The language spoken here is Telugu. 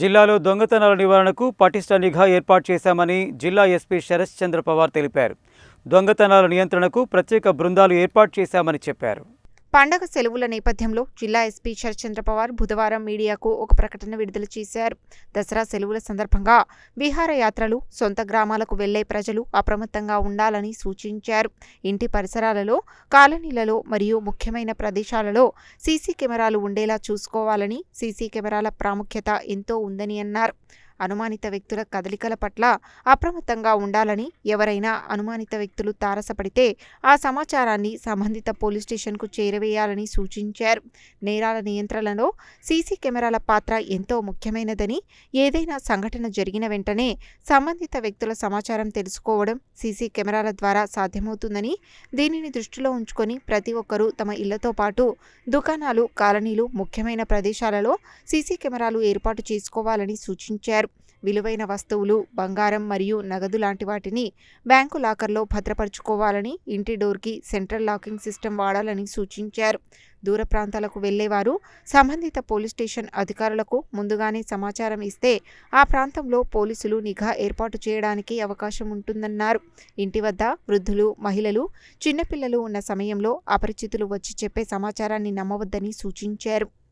జిల్లాలో దొంగతనాల నివారణకు పటిష్ట నిఘా ఏర్పాటు చేశామని జిల్లా ఎస్పీ శరత్ చంద్ర పవార్ తెలిపారు. దొంగతనాల నియంత్రణకు ప్రత్యేక బృందాలు ఏర్పాటు చేశామని చెప్పారు. పండగ సెలవుల నేపథ్యంలో జిల్లా ఎస్పీ శరచంద్ర పవార్ బుధవారం మీడియాకు ఒక ప్రకటన విడుదల చేశారు. దసరా సెలవుల సందర్భంగా విహారయాత్రలు సొంత గ్రామాలకు వెళ్ళే ప్రజలు అప్రమత్తంగా ఉండాలని సూచించారు. ఇంటి పరిసరాలలో కాలనీలలో మరియు ముఖ్యమైన ప్రదేశాలలో సీసీ కెమెరాలు ఉండేలా చూసుకోవాలని సీసీ కెమెరాల ప్రాముఖ్యత ఎంతో ఉందని అన్నారు. అనుమానిత వ్యక్తుల కదలికల పట్ల అప్రమత్తంగా ఉండాలని ఎవరైనా అనుమానిత వ్యక్తులు తారసపడితే ఆ సమాచారాన్ని సంబంధిత పోలీస్ స్టేషన్కు చేరవేయాలని సూచించారు. నేరాల నియంత్రణలో సీసీ కెమెరాల పాత్ర ఎంతో ముఖ్యమైనదని ఏదైనా సంఘటన జరిగిన వెంటనే సంబంధిత వ్యక్తుల సమాచారం తెలుసుకోవడం సీసీ కెమెరాల ద్వారా సాధ్యమవుతుందని దీనిని దృష్టిలో ఉంచుకొని ప్రతి ఒక్కరూ తమ ఇళ్ళతో పాటు దుకాణాలు కాలనీలు ముఖ్యమైన ప్రదేశాలలో సీసీ కెమెరాలు ఏర్పాటు చేసుకోవాలని సూచించారు. విలువైన వస్తువులు బంగారం మరియు నగదు లాంటి వాటిని బ్యాంకు లాకర్లో భద్రపరుచుకోవాలని ఇంటి డోర్కి సెంట్రల్ లాకింగ్ సిస్టమ్ వాడాలని సూచించారు. దూర ప్రాంతాలకు వెళ్ళేవారు సంబంధిత పోలీస్ స్టేషన్ అధికారులకు ముందుగానే సమాచారం ఇస్తే ఆ ప్రాంతంలో పోలీసులు నిఘా ఏర్పాటు చేయడానికి అవకాశం ఉంటుందన్నారు. ఇంటి వద్ద వృద్ధులు మహిళలు చిన్నపిల్లలు ఉన్న సమయంలో అపరిచితులు వచ్చి చెప్పే సమాచారాన్ని నమ్మవద్దని సూచించారు.